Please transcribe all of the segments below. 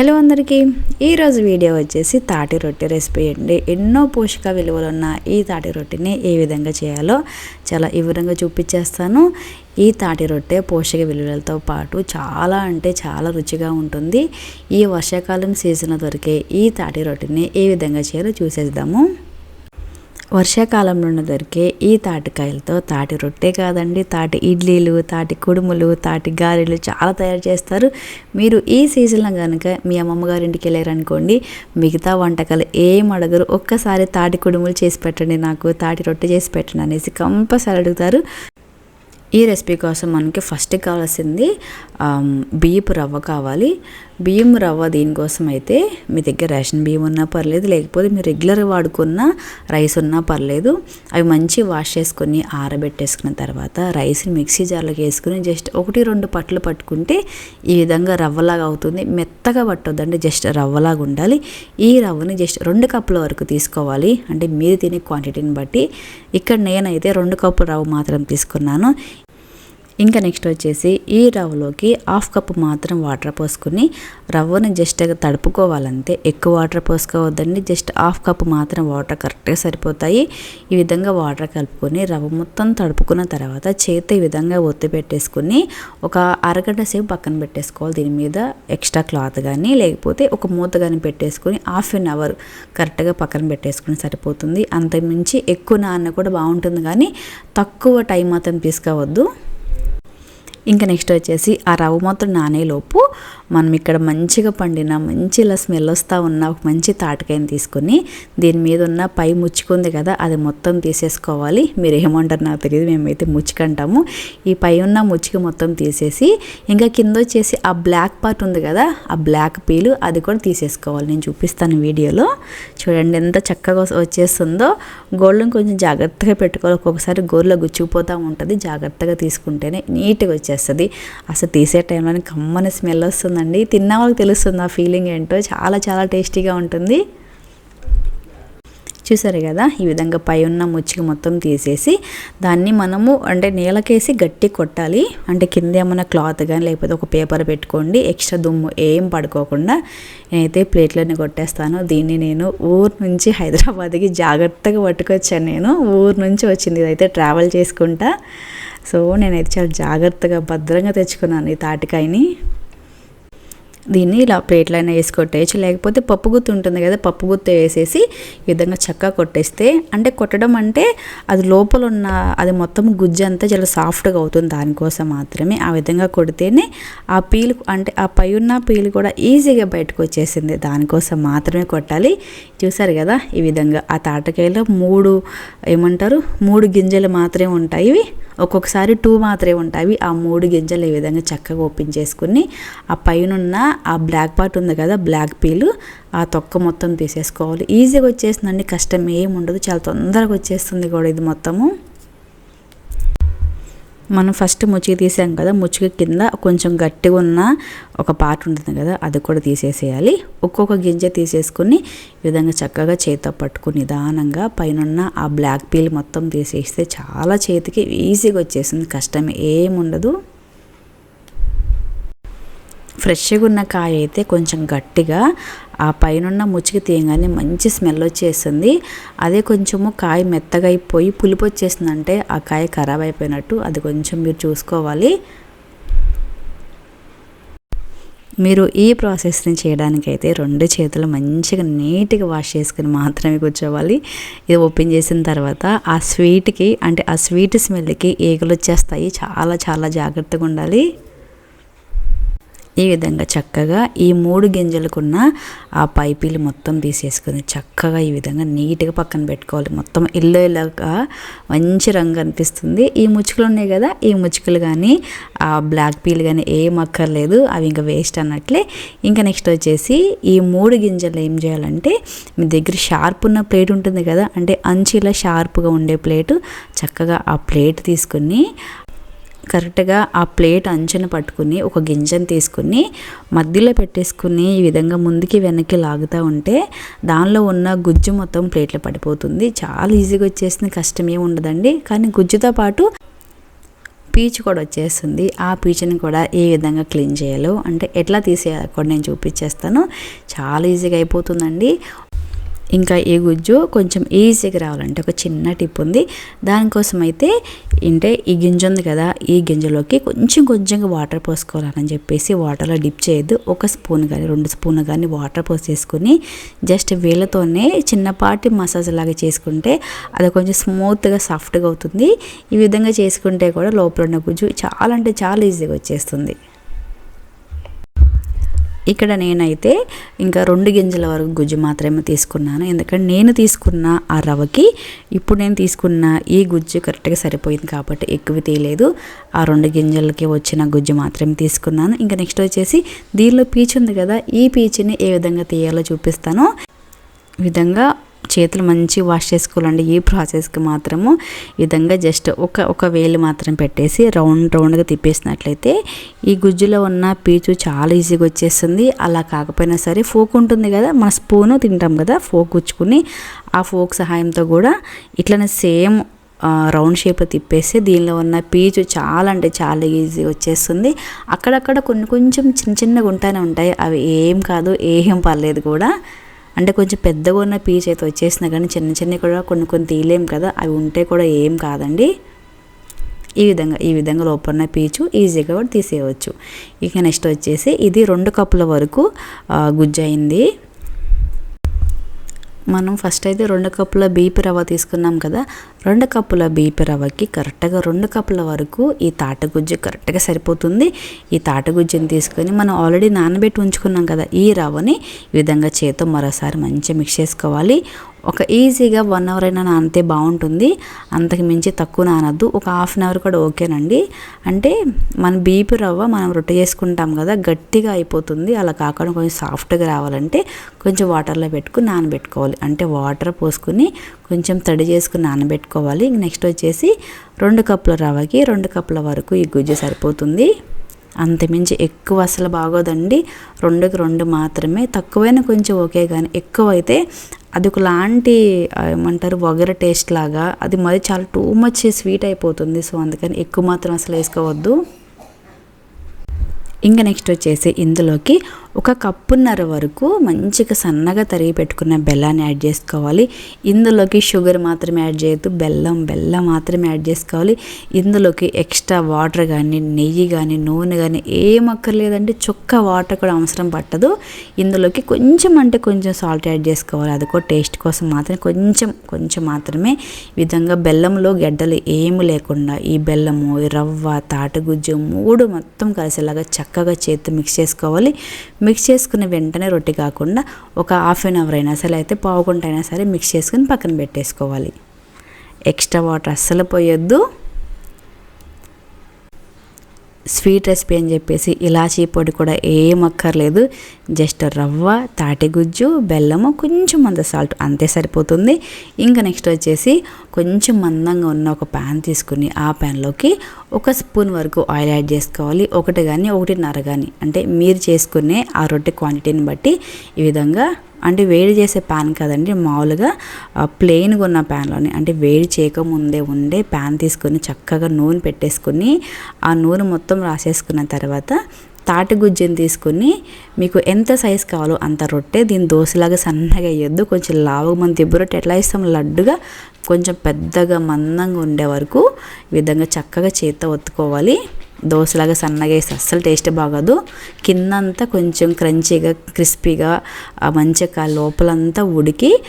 Hello అందరికీ. ఈరోజు video వచ్చేసి తాటి రొట్టె రెసిపీ అండి. ఎన్నో పోషక విలువలు ఉన్న ఈ తాటి రొట్టెని ఏ విధంగా చేయాలో చాలా వివరంగా చూపించేస్తాను. ఈ తాటి రొట్టె పోషక విలువలతో పాటు చాలా అంటే చాలా రుచిగా ఉంటుంది. ఈ వర్షాకాలం సీజన్లో దొరికే ఈ తాటి రొట్టెని ఏ విధంగా చేయాలో చూసేద్దాము. వర్షాకాలంలో దొరికే ఈ తాటికాయలతో తాటి రొట్టె కాదండి తాటి ఇడ్లీలు తాటి కుడుములు తాటి గారెలు చాలా తయారు చేస్తారు. మీరు ఈ సీజన్లో కనుక మీ అమ్మమ్మ గారి వెళ్ళారనుకోండి మిగతా వంటకాలు ఏం అడగరు. ఒక్కసారి తాటి కుడుములు చేసి పెట్టండి నాకు తాటి రొట్టె చేసి పెట్టండి అనేసి కంపల్సరీ అడుగుతారు. ఈ రెసిపీ కోసం మనకి ఫస్ట్ కావాల్సింది బియ్యపు రవ్వ కావాలి. బియ్యం రవ్వ దీనికోసం అయితే మీ దగ్గర రేషన్ బియ్యం ఉన్నా పర్లేదు లేకపోతే మీరు రెగ్యులర్ వాడుకున్న రైస్ ఉన్నా పర్లేదు. అవి మంచి వాష్ చేసుకొని ఆరబెట్టేసుకున్న తర్వాత రైస్ని మిక్సీ జార్లోకి వేసుకుని జస్ట్ ఒకటి రెండు పట్లు పట్టుకుంటే ఈ విధంగా రవ్వలాగా అవుతుంది. మెత్తగా పట్టొద్దండి జస్ట్ రవ్వలాగా ఉండాలి. ఈ రవ్వని జస్ట్ రెండు కప్పుల వరకు తీసుకోవాలి. అంటే మీరు తినే క్వాంటిటీని బట్టి. ఇక్కడ నేనైతే రెండు కప్పుల రవ్వ మాత్రం తీసుకున్నాను. ఇంకా నెక్స్ట్ వచ్చేసి ఈ రవ్వలోకి హాఫ్ కప్ మాత్రం వాటర్ పోసుకుని రవ్వను జస్ట్ తడుపుకోవాలంటే ఎక్కువ వాటర్ పోసుకోవద్దండి. జస్ట్ హాఫ్ కప్ మాత్రం వాటర్ కరెక్ట్గా సరిపోతాయి. ఈ విధంగా వాటర్ కలుపుకొని రవ్వ మొత్తం తడుపుకున్న తర్వాత చేతి ఈ విధంగా ఒత్తి పెట్టేసుకుని ఒక అరగంట సేపు పక్కన పెట్టేసుకోవాలి. దీని మీద ఎక్స్ట్రా క్లాత్ కానీ లేకపోతే ఒక మూత కానీ పెట్టేసుకొని హాఫ్ అన్ అవర్ కరెక్ట్గా పక్కన పెట్టేసుకుని సరిపోతుంది. అంతకుమించి ఎక్కువ నాన్న కూడా బాగుంటుంది కానీ తక్కువ టైం మాత్రం తీసుకోవద్దు. ఇంకా నెక్స్ట్ వచ్చేసి ఆ రవ్వ మొత్తం నానేలోపు మనం ఇక్కడ మంచిగా పండిన మంచి ఇలా స్మెల్ వస్తూ ఉన్న ఒక మంచి తాటకాయని తీసుకొని దీని మీద ఉన్న పై ముచ్చుకుంది కదా అది మొత్తం తీసేసుకోవాలి. మీరు ఏమంటారు నాకు తెలియదు మేమైతే ముచ్చుకంటాము. ఈ పై ఉన్న ముచ్చుక మొత్తం తీసేసి ఇంకా కింద వచ్చేసి ఆ బ్లాక్ పార్ట్ ఉంది కదా ఆ బ్లాక్ పీలు అది కూడా తీసేసుకోవాలి. నేను చూపిస్తాను వీడియోలో. చూడండి ఎంత చక్కగా వచ్చేస్తుందో. గోల్డ్ని కొంచెం జాగ్రత్తగా పెట్టుకోవాలి. ఒక్కొక్కసారి గోర్లో గుచ్చుకుపోతూ ఉంటుంది. జాగ్రత్తగా తీసుకుంటేనే నీట్గా వచ్చేస్తుంది అసలు తీసే టైంలో కమ్మని స్మెల్ వస్తుందండి. తిన్న వాళ్ళకి తెలుస్తుంది ఆ ఫీలింగ్ ఏంటో. చాలా చాలా టేస్టీగా ఉంటుంది. చూసారు కదా? ఈ విధంగా పై ఉన్న ముచ్చికి మొత్తం తీసేసి దాన్ని మనము అంటే నేలకేసి గట్టి కొట్టాలి. అంటే కింద ఏమైనా క్లాత్ కానీ లేకపోతే ఒక పేపర్ పెట్టుకోండి. ఎక్స్ట్రా దుమ్ము ఏం పడుకోకుండా నేనైతే ప్లేట్లోనే కొట్టేస్తాను. దీన్ని నేను ఊరు నుంచి హైదరాబాద్కి జాగ్రత్తగా పట్టుకొచ్చాను నేను. ఊరు నుంచి వచ్చింది. ఇదైతే ట్రావెల్ చేసుకుంటా. సో నేనైతే చాలా జాగ్రత్తగా భద్రంగా తెచ్చుకున్నాను ఈ తాటికాయని. దీన్ని ఇలా ప్లేట్లైనా వేసి కొట్టేయచ్చు లేకపోతే పప్పు గుత్తు ఉంటుంది కదా పప్పు గుత్తు వేసేసి ఈ విధంగా చక్కగా కొట్టేస్తే అంటే కొట్టడం అంటే అది లోపల ఉన్న అది మొత్తం గుజ్జు అంతా చాలా సాఫ్ట్గా అవుతుంది దానికోసం మాత్రమే. ఆ విధంగా కొడితేనే ఆ పీలు అంటే ఆ పై ఉన్న పీలు కూడా ఈజీగా బయటకు వచ్చేసింది. దానికోసం మాత్రమే కొట్టాలి. చూసారు కదా ఈ విధంగా ఆ తాటకాయలో మూడు ఏమంటారు మూడు గింజలు మాత్రమే ఉంటాయి. ఒక్కొక్కసారి టూ మాత్రమే ఉంటాయి. ఆ మూడు గింజలు ఈ విధంగా చక్కగా ఓపెన్ చేసుకుని ఆ పైన ఆ బ్లాక్ పార్ట్ ఉంది కదా బ్లాక్ పీలు ఆ తొక్క మొత్తం తీసేసుకోవాలి. ఈజీగా వచ్చేసిందండి కష్టం ఏమి ఉండదు చాలా తొందరగా వచ్చేస్తుంది కూడా ఇది మొత్తము. మనం ఫస్ట్ ముచ్చికి తీసాం కదా ముచ్చికి కింద కొంచెం గట్టిగా ఉన్న ఒక పార్ట్ ఉంటుంది కదా అది కూడా తీసేసేయాలి. ఒక్కొక్క గింజ తీసేసుకుని ఈ విధంగా చక్కగా చేతితో పట్టుకుని నిదానంగా పైన ఆ బ్లాక్ పీల్ మొత్తం తీసేస్తే చాలా చేతికి ఈజీగా వచ్చేసింది కష్టం ఏముండదు ఫ్రెష్గా ఉన్న కాయ అయితే కొంచెం గట్టిగా ఆ పైన ముచ్చికి తీయగానే మంచి స్మెల్ వచ్చేస్తుంది అదే కొంచెము కాయ మెత్తగా అయిపోయి పులుపు వచ్చేసిందంటే ఆ కాయ ఖరాబ్ అయిపోయినట్టు అది కొంచెం మీరు చూసుకోవాలి. మీరు ఈ ప్రాసెస్ని చేయడానికైతే రెండు చేతులు మంచిగా నీట్గా వాష్ చేసుకుని మాత్రమే కూర్చోవాలి. ఇది ఓపెన్ చేసిన తర్వాత ఆ స్వీట్కి అంటే ఆ స్వీట్ స్మెల్కి ఈగలు వచ్చేస్తాయి. చాలా చాలా జాగ్రత్తగా ఉండాలి. ఈ విధంగా చక్కగా ఈ మూడు గింజలకున్న ఆ పైపీలు మొత్తం తీసేసుకుని చక్కగా ఈ విధంగా నీట్గా పక్కన పెట్టుకోవాలి. మొత్తం ఇల్లు ఇలాగా మంచి రంగు అనిపిస్తుంది. ఈ ముచ్చుకలు ఉన్నాయి కదా ఈ ముచ్చుకలు కానీ ఆ బ్లాక్ పీల్ కానీ ఏం అక్కర్లేదు. అవి ఇంకా వేస్ట్ అన్నట్లే. ఇంకా నెక్స్ట్ వచ్చేసి ఈ మూడు గింజలు ఏం చేయాలంటే మీ దగ్గర షార్ప్ ఉన్న ప్లేట్ ఉంటుంది కదా అంటే అంచులా షార్ప్గా ఉండే ప్లేటు చక్కగా ఆ ప్లేట్ తీసుకుని కరెక్ట్గా ఆ ప్లేట్ అంచెన పట్టుకుని ఒక గింజను తీసుకుని మధ్యలో పెట్టేసుకుని ఈ విధంగా ముందుకి వెనక్కి లాగుతూ ఉంటే దానిలో ఉన్న గుజ్జు మొత్తం ప్లేట్లో పడిపోతుంది. చాలా ఈజీగా వచ్చేసింది కష్టమే ఉండదండి. కానీ గుజ్జుతో పాటు పీచు కూడా వచ్చేస్తుంది. ఆ పీచుని కూడా ఏ విధంగా క్లీన్ చేయాలో అంటే ఎట్లా తీసేయాలో కూడా నేను చూపించేస్తాను. చాలా ఈజీగా అయిపోతుందండి. ఇంకా ఈ గుజ్జు కొంచెం ఈజీగా రావాలంటే ఒక చిన్న టిప్ ఉంది. దానికోసం అయితే అంటే ఈ గింజ ఉంది కదా ఈ గింజలోకి కొంచెం కొంచెంగా వాటర్ పోసుకోవాలని చెప్పేసి వాటర్లో డిప్ చేయొద్దు. ఒక స్పూన్ కానీ రెండు స్పూన్లు కానీ వాటర్ పోసేసుకుని జస్ట్ వీళ్ళతోనే చిన్నపాటి మసాజ్ లాగా చేసుకుంటే అది కొంచెం స్మూత్గా సాఫ్ట్గా అవుతుంది. ఈ విధంగా చేసుకుంటే కూడా లోపల ఉన్న గుజ్జు చాలా అంటే చాలా ఈజీగా వచ్చేస్తుంది. ఇక్కడ నేనైతే ఇంకా రెండు గింజల వరకు గుజ్జు మాత్రమే తీసుకున్నాను. ఎందుకంటే నేను తీసుకున్న ఆ రవ్వకి ఇప్పుడు నేను తీసుకున్న ఈ గుజ్జు కరెక్ట్గా సరిపోయింది కాబట్టి ఎక్కువ తీయలేదు. ఆ రెండు గింజలకి వచ్చిన గుజ్జు మాత్రమే తీసుకున్నాను. ఇంకా నెక్స్ట్ వచ్చేసి దీనిలో పీచు ఉంది కదా ఈ పీచుని ఏ విధంగా తీయాలో చూపిస్తాను. విధంగా చేతులు మంచి వాష్ చేసుకోవాలండి. ఈ ప్రాసెస్కి మాత్రము విధంగా జస్ట్ ఒక ఒక వేలు మాత్రం పెట్టేసి రౌండ్ రౌండ్గా తిప్పేసినట్లయితే ఈ గుజ్జులో ఉన్న పీచు చాలా ఈజీగా వచ్చేస్తుంది. అలా కాకపోయినా సరే ఫోక్ ఉంటుంది కదా మన స్పూను తింటాం కదా ఫోక్ గుచ్చుకుని ఆ ఫోక్ సహాయంతో కూడా ఇట్లనే సేమ్ రౌండ్ షేప్లో తిప్పేసి దీనిలో ఉన్న పీచు చాలా అంటే చాలా ఈజీ వచ్చేస్తుంది. అక్కడక్కడ కొన్ని కొంచెం చిన్న చిన్నగా ఉంటానే ఉంటాయి. అవి ఏం కాదు ఏం పర్లేదు కూడా. అంటే కొంచెం పెద్దగా ఉన్న పీచ్ అయితే వచ్చేసినా కానీ చిన్న చిన్నవి కూడా కొన్ని కొన్ని తీయలేం కదా అవి ఉంటే కూడా ఏం కాదండి. ఈ విధంగా ఈ విధంగా లోపల పీచు ఈజీగా కూడా తీసేయవచ్చు. ఇక నెక్స్ట్ వచ్చేసి ఇది రెండు కప్పుల వరకు గుజ్జు అయింది. మనం ఫస్ట్ అయితే రెండు కప్పుల బీపీ రవ్వ తీసుకున్నాం కదా రెండు కప్పుల బీపీ రవ్వకి కరెక్ట్గా రెండు కప్పుల వరకు ఈ తాటగుజ్జు కరెక్ట్గా సరిపోతుంది. ఈ తాటగుజ్జుని తీసుకొని మనం ఆల్రెడీ నానబెట్టి ఉంచుకున్నాం కదా ఈ రవ్వని ఈ విధంగా చేతో మరోసారి మంచిగా మిక్స్ చేసుకోవాలి. ఒక ఈజీగా వన్ అవర్ అయినా నానితే బాగుంటుంది. అంతకు మించి తక్కువ నానద్దు. ఒక హాఫ్ అన్ అవర్ కూడా ఓకేనండి. అంటే మన బీపీ రవ్వ మనం రొట్టె చేసుకుంటాం కదా గట్టిగా అయిపోతుంది. అలా కాకుండా కొంచెం సాఫ్ట్గా రావాలంటే కొంచెం వాటర్లో పెట్టుకుని నానబెట్టుకోవాలి. అంటే వాటర్ పోసుకుని కొంచెం తడి చేసుకుని నానబెట్టుకోవాలి. నెక్స్ట్ వచ్చేసి రెండు కప్పుల రవ్వకి రెండు కప్పుల వరకు ఈ గుజ్జు సరిపోతుంది. అంతమించి ఎక్కువ అసలు బాగోదండి. రెండుకి రెండు మాత్రమే. తక్కువైనా కొంచెం ఓకే కానీ ఎక్కువ అయితే అది ఒకలాంటి ఏమంటారు వగర టేస్ట్ లాగా అది మరి చాలా టూ మచ్ స్వీట్ అయిపోతుంది. సో అందుకని ఎక్కువ మాత్రం అసలు వేసుకోవద్దు. ఇంకా నెక్స్ట్ వచ్చేసి ఇందులోకి ఒక కప్పున్నర వరకు మంచిగా సన్నగా తరిగి పెట్టుకున్న బెల్లాన్ని యాడ్ చేసుకోవాలి. ఇందులోకి షుగర్ మాత్రమే యాడ్ చేయొద్దు బెల్లం బెల్లం మాత్రమే యాడ్ చేసుకోవాలి. ఇందులోకి ఎక్స్ట్రా వాటర్ కానీ నెయ్యి కానీ నూనె కానీ ఏం అక్కర్లేదండి. చుక్క వాటర్ కూడా అవసరం పట్టదు. ఇందులోకి కొంచెం అంటే కొంచెం సాల్ట్ యాడ్ చేసుకోవాలి. అది కూడా టేస్ట్ కోసం మాత్రమే కొంచెం కొంచెం మాత్రమే. ఈ విధంగా బెల్లంలో గడ్డలు ఏమి లేకుండా ఈ బెల్లము ఈ రవ్వ తాటగుజ్జు మూడు మొత్తం కలిసేలాగా చక్కగా చేతి మిక్స్ చేసుకోవాలి. మిక్స్ చేసుకున్న వెంటనే రొట్టె కాకుండా ఒక హాఫ్ అన్ అవర్ అయినా సరే అయితే పావు గంట అయినా సరే మిక్స్ చేసుకుని పక్కన పెట్టేసుకోవాలి. ఎక్స్ట్రా వాటర్ అస్సలు పోయొద్దు. స్వీట్ రెసిపీ అని చెప్పేసి ఇలాచీ పొడి కూడా ఏం అక్కర్లేదు. జస్ట్ రవ్వ తాటిగుజ్జు బెల్లము కొంచెం అంత సాల్ట్ అంతే సరిపోతుంది. ఇంకా నెక్స్ట్ వచ్చేసి కొంచెం మందంగా ఉన్న ఒక ప్యాన్ తీసుకుని ఆ ప్యాన్లోకి ఒక స్పూన్ వరకు ఆయిల్ యాడ్ చేసుకోవాలి. ఒకటి కానీ ఒకటిన్నర కానీ అంటే మీరు చేసుకునే ఆ రొట్టె క్వాంటిటీని బట్టి ఈ విధంగా అంటే వేడి చేసే ప్యాన్ కదండి మామూలుగా ప్లెయిన్గా ఉన్న ప్యాన్లోనే అంటే వేడి చేయకముందే ఉండే ప్యాన్ తీసుకొని చక్కగా నూనె పెట్టేసుకుని ఆ నూనె మొత్తం రాసేసుకున్న తర్వాత తాటి గుజ్జని తీసుకుని మీకు ఎంత సైజు కావాలో అంత రొట్టె దీని దోశలాగా సన్నగా వేయొద్దు కొంచెం లావుగా మన దిబ్బు రొట్టె ఎట్లా ఇస్తాం లడ్డుగా కొంచెం పెద్దగా మందంగా ఉండే వరకు ఈ విధంగా చక్కగా చేత్తో ఒత్తుకోవాలి. దోశలాగా సన్నగా వేసి అస్సలు టేస్ట్ బాగోదు. కిందంతా కొంచెం క్రంచీగా క్రిస్పీగా మంచిగా లోపలంతా ఉడికి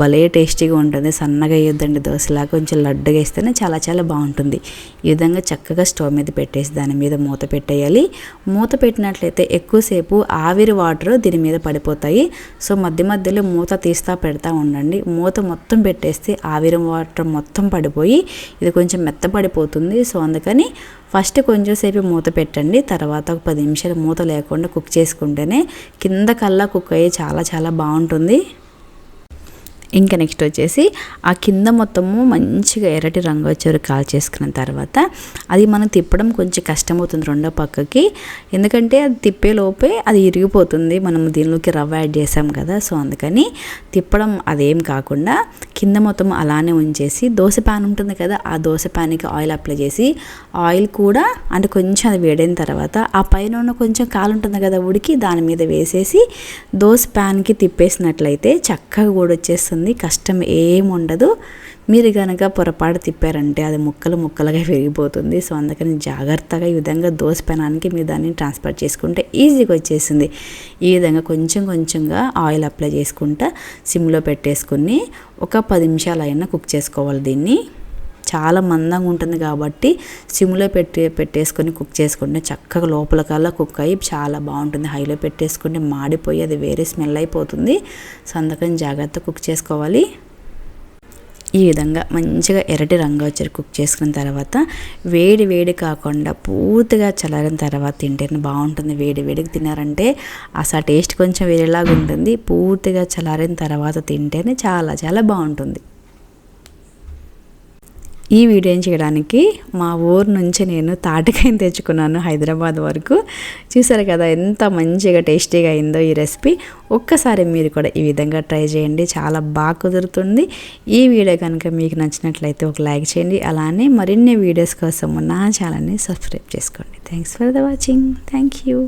భలే టేస్టీగా ఉంటుంది. సన్నగా వేయొద్దండి దోశలా కొంచెం లడ్డుగా వేస్తేనే చాలా చాలా బాగుంటుంది. ఈ విధంగా చక్కగా స్టవ్ మీద పెట్టేసి దాని మీద మూత పెట్టేయాలి. మూత పెట్టినట్లయితే ఎక్కువసేపు ఆవిరి వాటర్ దీని మీద పడిపోతాయి. సో మధ్య మధ్యలో మూత తీస్తా పెడతా ఉండండి. మూత మొత్తం పెట్టేస్తే ఆవిరి వాటర్ మొత్తం పడిపోయి ఇది కొంచెం మెత్తపడిపోతుంది. సో అందుకని ఫస్ట్ కొంచెం సేపు మూత పెట్టండి. తర్వాత ఒక పది నిమిషాలు మూత లేకుండా కుక్ చేసుకుంటేనే కింద కల్లా కుక్ అయ్యి చాలా చాలా బాగుంటుంది. ఇంకా నెక్స్ట్ వచ్చేసి ఆ కింద మొత్తము మంచిగా ఎర్రటి రంగు వచ్చేరు కాల్ చేసుకున్న తర్వాత అది మనం తిప్పడం కొంచెం కష్టమవుతుంది రెండో పక్కకి. ఎందుకంటే అది తిప్పే లోపే అది ఇరిగిపోతుంది. మనం దీనిలోకి రవ్వ యాడ్ చేసాం కదా సో అందుకని తిప్పడం అదేం కాకుండా కింద మొత్తం అలానే ఉంచేసి దోశ ప్యాన్ ఉంటుంది కదా ఆ దోశ ప్యాన్కి ఆయిల్ అప్లై చేసి ఆయిల్ కూడా అంటే కొంచెం అది వేడైన తర్వాత ఆ పైన ఉన్న కొంచెం కాలు ఉంటుంది కదా ఉడికి దాని మీద వేసేసి దోశ ప్యాన్కి తిప్పేసినట్లయితే చక్కగా కూడా వచ్చేస్తుంది కష్టం ఏముండదు మీరు కనుక పొరపాటు తిప్పారంటే అది ముక్కలు ముక్కలుగా పెరిగిపోతుంది సో అందుకని జాగ్రత్తగా ఈ విధంగా దోశ పెనానికి మీరు దాన్ని ట్రాన్స్ఫర్ చేసుకుంటే ఈజీగా వచ్చేసింది. ఈ విధంగా కొంచెం కొంచెంగా ఆయిల్ అప్లై చేసుకుంటా సిమ్లో పెట్టేసుకుని ఒక పది నిమిషాలు అయినా కుక్ చేసుకోవాలి దీన్ని. చాలా మందంగా ఉంటుంది కాబట్టి సిమ్లో పెట్టి పెట్టేసుకొని కుక్ చేసుకుంటే చక్కగా లోపల కల్లా కుక్ అయ్యి చాలా బాగుంటుంది. హైలో పెట్టేసుకుంటే మాడిపోయి అది వేరే స్మెల్ అయిపోతుంది. సో అందుకని జాగ్రత్త కుక్ చేసుకోవాలి. ఈ విధంగా మంచిగా ఎర్రటి రంగు వచ్చారు కుక్ చేసుకున్న తర్వాత వేడి వేడి కాకుండా పూర్తిగా చల్లారిన తర్వాత తింటేనే బాగుంటుంది. వేడి వేడికి తినారంటే అసలు టేస్ట్ కొంచెం వేరేలాగా ఉంటుంది. పూర్తిగా చల్లారిన తర్వాత తింటేనే చాలా చాలా బాగుంటుంది. ఈ వీడియోని చేయడానికి మా ఊరు నుంచి నేను తాటికాయని తెచ్చుకున్నాను హైదరాబాద్ వరకు. చూసారు కదా ఎంత మంచిగా టేస్టీగా అయిందో ఈ రెసిపీ. ఒక్కసారి మీరు కూడా ఈ విధంగా ట్రై చేయండి. చాలా బాగా కుదురుతుంది. ఈ వీడియో కనుక మీకు నచ్చినట్లయితే ఒక లైక్ చేయండి. అలానే మరిన్ని వీడియోస్ కోసం నా ఛానల్ని సబ్స్క్రైబ్ చేసుకోండి. Thanks for the watching thank you